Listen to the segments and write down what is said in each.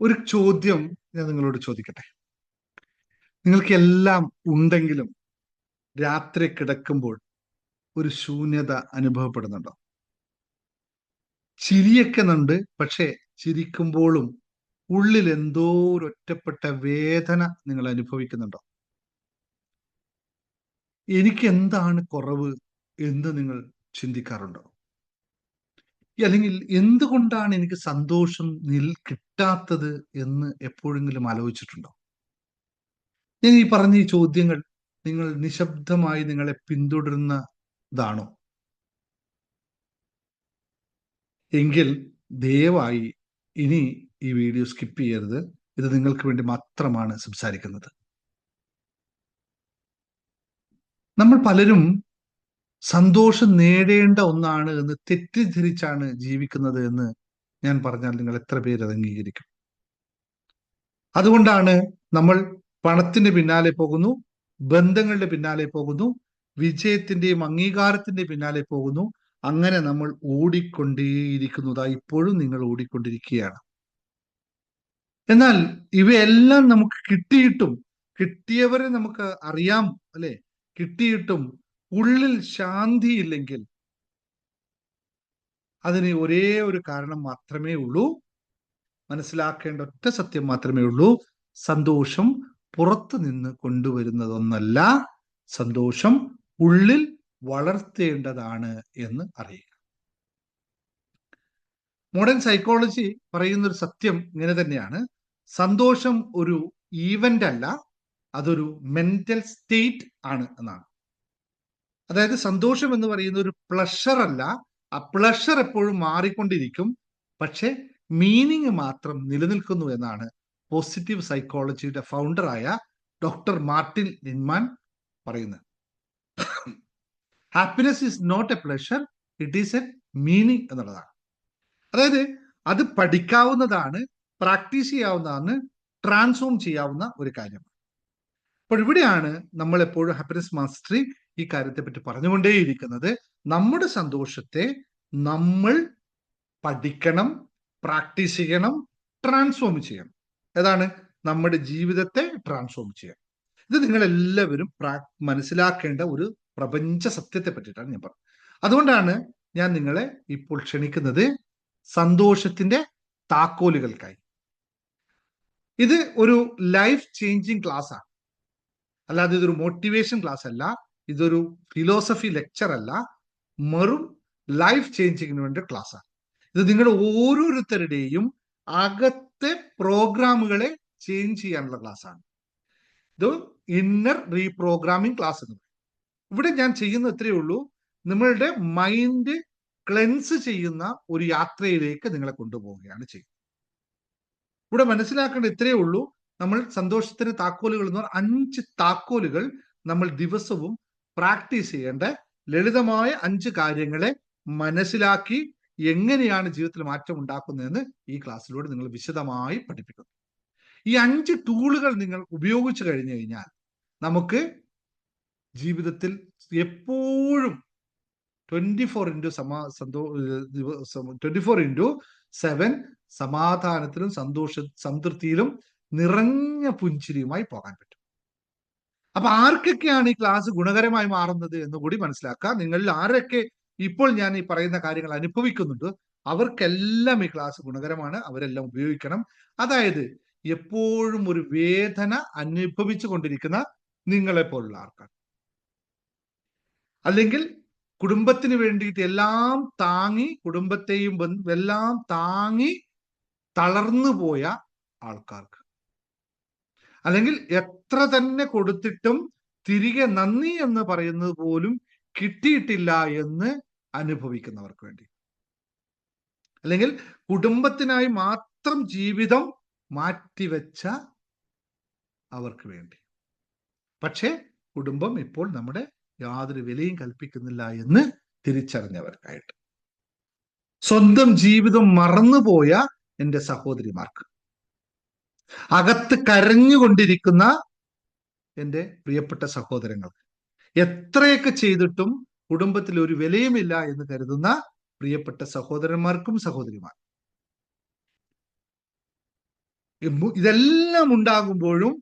ഒരു ചോദ്യം ഞാൻ നിങ്ങളോട് ചോദിക്കട്ടെ? നിങ്ങൾക്ക് എല്ലാം ഉണ്ടെങ്കിലും രാത്രി കിടക്കുമ്പോൾ ഒരു ശൂന്യത അനുഭവപ്പെടുന്നുണ്ടോ? ചിരിയൊക്കെ ഉണ്ട് പക്ഷെ ചിരിക്കുമ്പോഴും ഉള്ളിൽ എന്തോ ഒരു ഒറ്റപ്പെട്ട വേദന നിങ്ങൾ അനുഭവിക്കുന്നുണ്ടോ? എനിക്ക് എന്താണ് കുറവ് എന്ന് നിങ്ങൾ ചിന്തിക്കാറുണ്ടോ? അല്ലെങ്കിൽ എന്തുകൊണ്ടാണ് എനിക്ക് സന്തോഷം നിൽ കിട്ടാത്തത് എന്ന് എപ്പോഴെങ്കിലും ആലോചിച്ചിട്ടുണ്ടോ? ഞാൻ ഈ പറഞ്ഞ ഈ ചോദ്യങ്ങൾ നിങ്ങൾ നിശബ്ദമായി നിങ്ങളെ പിന്തുടരുന്നതാണോ? എങ്കിൽ ദയവായി ഇനി ഈ വീഡിയോ സ്കിപ്പ് ചെയ്യരുത്. ഇത് നിങ്ങൾക്ക് വേണ്ടി മാത്രമാണ് സംസാരിക്കുന്നത്. നമ്മൾ പലരും സന്തോഷം നേടേണ്ട ഒന്നാണ് എന്ന് തെറ്റിദ്ധരിച്ചാണ് ജീവിക്കുന്നത് എന്ന് ഞാൻ പറഞ്ഞാൽ നിങ്ങൾ എത്ര പേര് അത് അംഗീകരിക്കും. അതുകൊണ്ടാണ് നമ്മൾ പണത്തിന്റെ പിന്നാലെ പോകുന്നു ബന്ധങ്ങളുടെ പിന്നാലെ പോകുന്നു വിജയത്തിന്റെയും അംഗീകാരത്തിന്റെയും പിന്നാലെ പോകുന്നു. അങ്ങനെ നമ്മൾ ഓടിക്കൊണ്ടേയിരിക്കുന്നതാ ഇപ്പോഴും നിങ്ങൾ ഓടിക്കൊണ്ടിരിക്കുകയാണ്. എന്നാൽ ഇവയെല്ലാം നമുക്ക് കിട്ടിയിട്ടും കിട്ടിയവരെ നമുക്ക് അറിയാം അല്ലെ? കിട്ടിയിട്ടും ഉള്ളിൽ ശാന്തിയില്ലെങ്കിൽ അതിന് ഒരേ ഒരു കാരണം മാത്രമേ ഉള്ളൂ. മനസ്സിലാക്കേണ്ട ഒറ്റ സത്യം മാത്രമേ ഉള്ളൂ. സന്തോഷം പുറത്തു നിന്ന് കൊണ്ടുവരുന്നതൊന്നല്ല. സന്തോഷം ഉള്ളിൽ വളർത്തേണ്ടതാണ് എന്ന് അറിയുക. മോഡേൺ സൈക്കോളജി പറയുന്ന ഒരു സത്യം ഇങ്ങനെ തന്നെയാണ്. സന്തോഷം ഒരു ഈവന്റ് അല്ല അതൊരു മെന്റൽ സ്റ്റേറ്റ് ആണ് എന്നാണ്. അതായത് സന്തോഷം എന്ന് പറയുന്ന ഒരു പ്ലഷർ അല്ല. ആ പ്ലഷർ എപ്പോഴും മാറിക്കൊണ്ടിരിക്കും. പക്ഷെ മീനിങ് മാത്രം നിലനിൽക്കുന്നു എന്നാണ് പോസിറ്റീവ് സൈക്കോളജിയുടെ ഫൗണ്ടറായ ഡോക്ടർ മാർട്ടിൻ ലിൻമാൻ പറയുന്നത്. Happiness is not a pleasure it is a meaning എന്നുള്ളതാണ്. അതായത് അത് പഠിക്കാവുന്നതാണ് പ്രാക്ടീസ് ചെയ്യാവുന്നതാണ് ട്രാൻസ്ഫോം ചെയ്യാവുന്ന ഒരു കാര്യമാണ്. അപ്പോൾ ഇവിടെയാണ് നമ്മൾ എപ്പോഴും ഹാപ്പിനെസ് മാസ്റ്ററി ഈ കാര്യത്തെ പറ്റി പറഞ്ഞുകൊണ്ടേയിരിക്കുന്നത് നമ്മുടെ സന്തോഷത്തെ നമ്മൾ പഠിക്കണം പ്രാക്ടീസ് ചെയ്യണം ട്രാൻസ്ഫോം ചെയ്യണം. ഏതാണ്? നമ്മുടെ ജീവിതത്തെ ട്രാൻസ്ഫോം ചെയ്യണം. ഇത് നിങ്ങൾ എല്ലാവരും മനസ്സിലാക്കേണ്ട ഒരു പ്രപഞ്ച സത്യത്തെ പറ്റിയിട്ടാണ് ഞാൻ പറഞ്ഞത്. അതുകൊണ്ടാണ് ഞാൻ നിങ്ങളെ ഇപ്പോൾ ക്ഷണിക്കുന്നത് സന്തോഷത്തിന്റെ താക്കോലുകൾക്കായി. ഇത് ഒരു ലൈഫ് ചേഞ്ചിങ് ക്ലാസ് ആണ്. അല്ലാതെ ഇതൊരു മോട്ടിവേഷൻ ക്ലാസ് അല്ല. ഇതൊരു ഫിലോസഫി ലെക്ചർ അല്ല മറും ലൈഫ് ചേഞ്ചിങ്ങിന് വേണ്ടി ക്ലാസ് ആണ്. ഇത് നിങ്ങളുടെ ഓരോരുത്തരുടെയും അകത്തെ പ്രോഗ്രാമുകളെ ചേഞ്ച് ചെയ്യാനുള്ള ക്ലാസ് ആണ്. ഇത് ഇന്നർ റീപ്രോഗ്രാമിംഗ് ക്ലാസ് എന്ന് പറയും. ഇവിടെ ഞാൻ ചെയ്യുന്ന ഇത്രയേ ഉള്ളൂ. നിങ്ങളുടെ മൈൻഡ് ക്ലെൻസ് ചെയ്യുന്ന ഒരു യാത്രയിലേക്ക് നിങ്ങളെ കൊണ്ടുപോവുകയാണ് ചെയ്യുന്നത്. ഇവിടെ മനസ്സിലാക്കേണ്ട ഇത്രയേ ഉള്ളൂ. നമ്മൾ സന്തോഷത്തിന് താക്കോലുകൾ എന്ന് പറഞ്ഞാൽ അഞ്ച് താക്കോലുകൾ നമ്മൾ ദിവസവും പ്രാക്ടീസ് ചെയ്യേണ്ട ലളിതമായ അഞ്ച് കാര്യങ്ങളെ മനസ്സിലാക്കി എങ്ങനെയാണ് ജീവിതത്തിൽ മാറ്റം ഉണ്ടാക്കുന്നതെന്ന് ഈ ക്ലാസ്സിലൂടെ നിങ്ങൾ വിശദമായി പഠിപ്പിക്കുന്നു. ഈ അഞ്ച് ടൂളുകൾ നിങ്ങൾ ഉപയോഗിച്ചു കഴിഞ്ഞു കഴിഞ്ഞാൽ നമുക്ക് ജീവിതത്തിൽ എപ്പോഴും ട്വന്റി ഫോർ ഇന്റു സമാ സന്തോ ട്വന്റി ഫോർ ഇന്റു സെവൻ സമാധാനത്തിലും സന്തോഷ സംതൃപ്തിയിലും നിറഞ്ഞ പുഞ്ചിരിയുമായി പോകാൻ പറ്റും. അപ്പൊ ആർക്കൊക്കെയാണ് ഈ ക്ലാസ് ഗുണകരമായി മാറുന്നത് എന്ന് കൂടി മനസ്സിലാക്കുക. നിങ്ങളിൽ ആരൊക്കെ ഇപ്പോൾ ഞാൻ ഈ പറയുന്ന കാര്യങ്ങൾ അനുഭവിക്കുന്നുണ്ട് അവർക്കെല്ലാം ഈ ക്ലാസ് ഗുണകരമാണ്. അവരെല്ലാം ഉപയോഗിക്കണം. അതായത് എപ്പോഴും ഒരു വേദന അനുഭവിച്ചു കൊണ്ടിരിക്കുന്ന നിങ്ങളെ പോലുള്ള ആൾക്കാർ. അല്ലെങ്കിൽ കുടുംബത്തിന് വേണ്ടിയിട്ട് എല്ലാം താങ്ങി കുടുംബത്തെയും എല്ലാം താങ്ങി തളർന്നു പോയ ആൾക്കാർക്ക്. അല്ലെങ്കിൽ എത്ര തന്നെ കൊടുത്തിട്ടും തിരികെ നന്ദി എന്ന് പറയുന്നത് പോലും കിട്ടിയിട്ടില്ല എന്ന് അനുഭവിക്കുന്നവർക്ക് വേണ്ടി. അല്ലെങ്കിൽ കുടുംബത്തിനായി മാത്രം ജീവിതം മാറ്റിവെച്ച അവർക്ക് വേണ്ടി. പക്ഷേ കുടുംബം ഇപ്പോൾ നമ്മുടെ യാതൊരു വിലയും കൽപ്പിക്കുന്നില്ല എന്ന് തിരിച്ചറിഞ്ഞവർക്കായിട്ട്. സ്വന്തം ജീവിതം മറന്നുപോയ എന്റെ സഹോദരിമാർക്ക്. അകത്ത് കരഞ്ഞുകൊണ്ടിരിക്കുന്ന എന്റെ പ്രിയപ്പെട്ട സഹോദരങ്ങൾക്ക്. എത്രയൊക്കെ ചെയ്തിട്ടും കുടുംബത്തിൽ ഒരു വിലയുമില്ല എന്ന് കരുതുന്ന പ്രിയപ്പെട്ട സഹോദരന്മാർക്കും സഹോദരിമാർ ഇതെല്ലാം ഉണ്ടാകുമ്പോഴും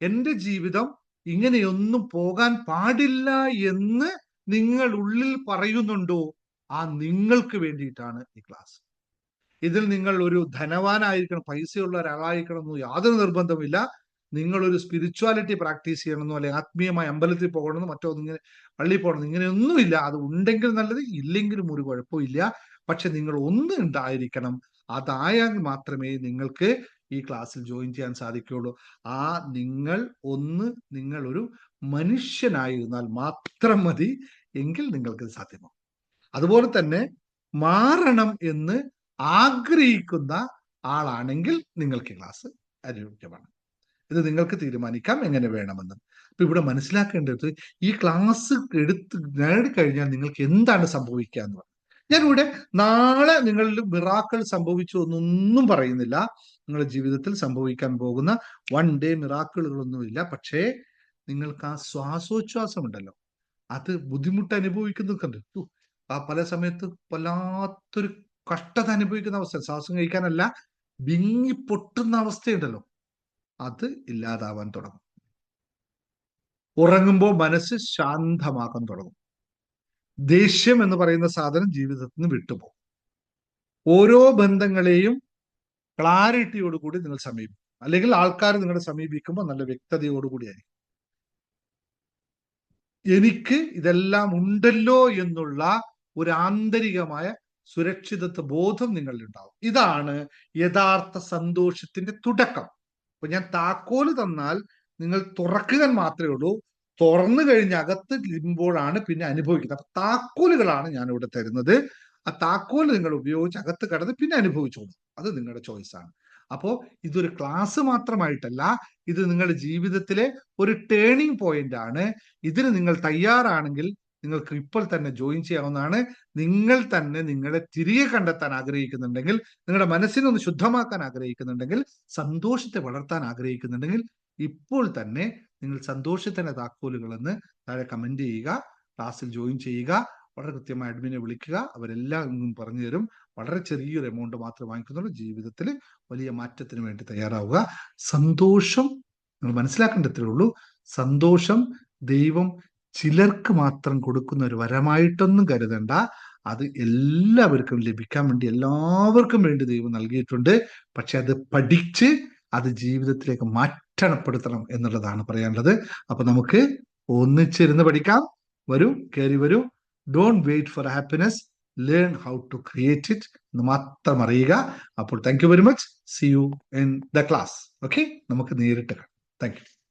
എന്റെ ജീവിതം ഇങ്ങനെയൊന്നും പോകാൻ പാടില്ല എന്ന് നിങ്ങൾ ഉള്ളിൽ പറയുന്നുണ്ടോ? ആ നിങ്ങൾക്ക് വേണ്ടിയിട്ടാണ് ഈ ക്ലാസ്. ഇതിൽ നിങ്ങൾ ഒരു ധനവാനായിരിക്കണം പൈസയുള്ള ഒരാളായിരിക്കണം എന്ന് യാതൊരു നിർബന്ധമില്ല നിങ്ങളൊരു സ്പിരിച്വാലിറ്റി പ്രാക്ടീസ് ചെയ്യണമെന്നോ അല്ലെങ്കിൽ ആത്മീയമായ അമ്പലത്തിൽ പോകണമെന്നോ മറ്റോ ഇങ്ങനെ പള്ളിയിൽ പോകണം ഇങ്ങനെയൊന്നുമില്ല. അത് ഉണ്ടെങ്കിൽ നല്ലത് ഇല്ലെങ്കിലും ഒരു കുഴപ്പമില്ല പക്ഷെ നിങ്ങൾ ഒന്ന് ഉണ്ടായിരിക്കണം. അതായാൽ മാത്രമേ നിങ്ങൾക്ക് ഈ ക്ലാസ്സിൽ ജോയിൻ ചെയ്യാൻ സാധിക്കുകയുള്ളൂ. ആ നിങ്ങൾ ഒന്ന് നിങ്ങൾ ഒരു മനുഷ്യനായിരുന്നാൽ മാത്രം മതി എങ്കിൽ നിങ്ങൾക്ക് സാധ്യമാവും അതുപോലെ തന്നെ മാറണം എന്ന് ആഗ്രഹിക്കുന്ന ആളാണെങ്കിൽ നിങ്ങൾക്ക് ക്ലാസ് അനുയോജ്യമാണ്. ഇത് നിങ്ങൾക്ക് തീരുമാനിക്കാം എങ്ങനെ വേണമെന്ന്. അപ്പൊ ഇവിടെ മനസ്സിലാക്കേണ്ടത് ഈ ക്ലാസ് എടുത്ത് നേടിക്കഴിഞ്ഞാൽ നിങ്ങൾക്ക് എന്താണ് സംഭവിക്കുക എന്ന് പറഞ്ഞു ഞാനിവിടെ നാളെ നിങ്ങളിൽ മിറാക്കൾ സംഭവിച്ചു എന്നൊന്നും പറയുന്നില്ല. നിങ്ങളുടെ ജീവിതത്തിൽ സംഭവിക്കാൻ പോകുന്ന വൺ ഡേ മിറാക്കിളുകളൊന്നുമില്ല. പക്ഷേ നിങ്ങൾക്ക് ആ ശ്വാസോച്ഛ്വാസം ഉണ്ടല്ലോ അത് ബുദ്ധിമുട്ട് അനുഭവിക്കുന്നൊക്കെ ആ പല സമയത്ത് വല്ലാത്തൊരു കഷ്ടത അനുഭവിക്കുന്ന അവസ്ഥ ശ്വാസം കഴിക്കാനല്ല വിങ്ങി പൊട്ടുന്ന അവസ്ഥയുണ്ടല്ലോ. അത് ഇല്ലാതാവാൻ തുടങ്ങും. ഉറങ്ങുമ്പോൾ മനസ്സ് ശാന്തമാക്കാൻ തുടങ്ങും. ദേഷ്യം എന്ന് പറയുന്ന സാധനം ജീവിതത്തിൽ നിന്ന് വിട്ടുപോകും. ഓരോ ബന്ധങ്ങളെയും ക്ലാരിറ്റിയോടുകൂടി നിങ്ങൾ സമീപിക്കും. അല്ലെങ്കിൽ ആൾക്കാർ നിങ്ങളെ സമീപിക്കുമ്പോൾ നല്ല വ്യക്തതയോടുകൂടിയായിരിക്കും. എനിക്ക് ഇതെല്ലാം ഉണ്ടല്ലോ എന്നുള്ള ഒരു ആന്തരികമായ സുരക്ഷിതത്വ ബോധം നിങ്ങളിൽ ഉണ്ടാവും ഇതാണ് യഥാർത്ഥ സന്തോഷത്തിന്റെ തുടക്കം. അപ്പൊ ഞാൻ താക്കോൽ തന്നാൽ നിങ്ങൾ തുറക്കുക മാത്രമേ ഉള്ളൂ. തുറന്നു കഴിഞ്ഞ് അകത്ത് ഇരുമ്പോഴാണ് പിന്നെ അനുഭവിക്കുന്നത്. അപ്പൊ താക്കോലുകളാണ് ഞാൻ ഇവിടെ തരുന്നത്. ആ താക്കോൽ നിങ്ങൾ ഉപയോഗിച്ച് അകത്ത് കടന്ന് പിന്നെ അനുഭവിച്ചോളൂ. അത് നിങ്ങളുടെ ചോയ്സ് ആണ്. അപ്പോ ഇതൊരു ക്ലാസ് മാത്രമായിട്ടല്ല ഇത് നിങ്ങളുടെ ജീവിതത്തിലെ ഒരു ടേണിംഗ് പോയിന്റ് ആണ്. ഇതിന് നിങ്ങൾ തയ്യാറാണെങ്കിൽ നിങ്ങൾക്ക് ഇപ്പോൾ തന്നെ ജോയിൻ ചെയ്യാവുന്നതാണ്. നിങ്ങൾ തന്നെ നിങ്ങളെ തിരികെ കണ്ടെത്താൻ ആഗ്രഹിക്കുന്നുണ്ടെങ്കിൽ നിങ്ങളുടെ മനസ്സിനെ ഒന്ന് ശുദ്ധമാക്കാൻ ആഗ്രഹിക്കുന്നുണ്ടെങ്കിൽ സന്തോഷത്തെ വളർത്താൻ ആഗ്രഹിക്കുന്നുണ്ടെങ്കിൽ ഇപ്പോൾ തന്നെ നിങ്ങൾ സന്തോഷത്തിന്റെ താക്കോലുകൾ എന്ന് താഴെ കമന്റ് ചെയ്യുക ക്ലാസ്സിൽ ജോയിൻ ചെയ്യുക വളരെ കൃത്യമായി അഡ്മിനെ വിളിക്കുക അവരെല്ലാം പറഞ്ഞു തരും. വളരെ ചെറിയൊരു എമൗണ്ട് മാത്രം വാങ്ങിക്കുന്നുള്ളൂ. ജീവിതത്തിൽ വലിയ മാറ്റത്തിന് വേണ്ടി തയ്യാറാവുക. സന്തോഷം നിങ്ങൾ മനസ്സിലാക്കേണ്ടതേ ഉള്ളൂ. സന്തോഷം ദൈവം ചിലർക്ക് മാത്രം കൊടുക്കുന്ന ഒരു വരമായിട്ടൊന്നും കരുതണ്ട. അത് എല്ലാവർക്കും ലഭിക്കാൻ വേണ്ടി എല്ലാവർക്കും വേണ്ടി ദൈവം നൽകിയിട്ടുണ്ട്. പക്ഷെ അത് പഠിച്ച് അത് ജീവിതത്തിലേക്ക് മാറ്റണപ്പെടുത്തണം എന്നുള്ളതാണ് പറയാനുള്ളത്. അപ്പൊ നമുക്ക് ഒന്നിച്ചിരുന്ന് പഠിക്കാം. വരൂ കയറി വരൂ. Don't wait for happiness learn how to create it എന്ന് മാത്രം അറിയുക. അപ്പോൾ thank you very much see you in the class okay നമുക്ക് നേരിട്ട് കാണാം. Thank you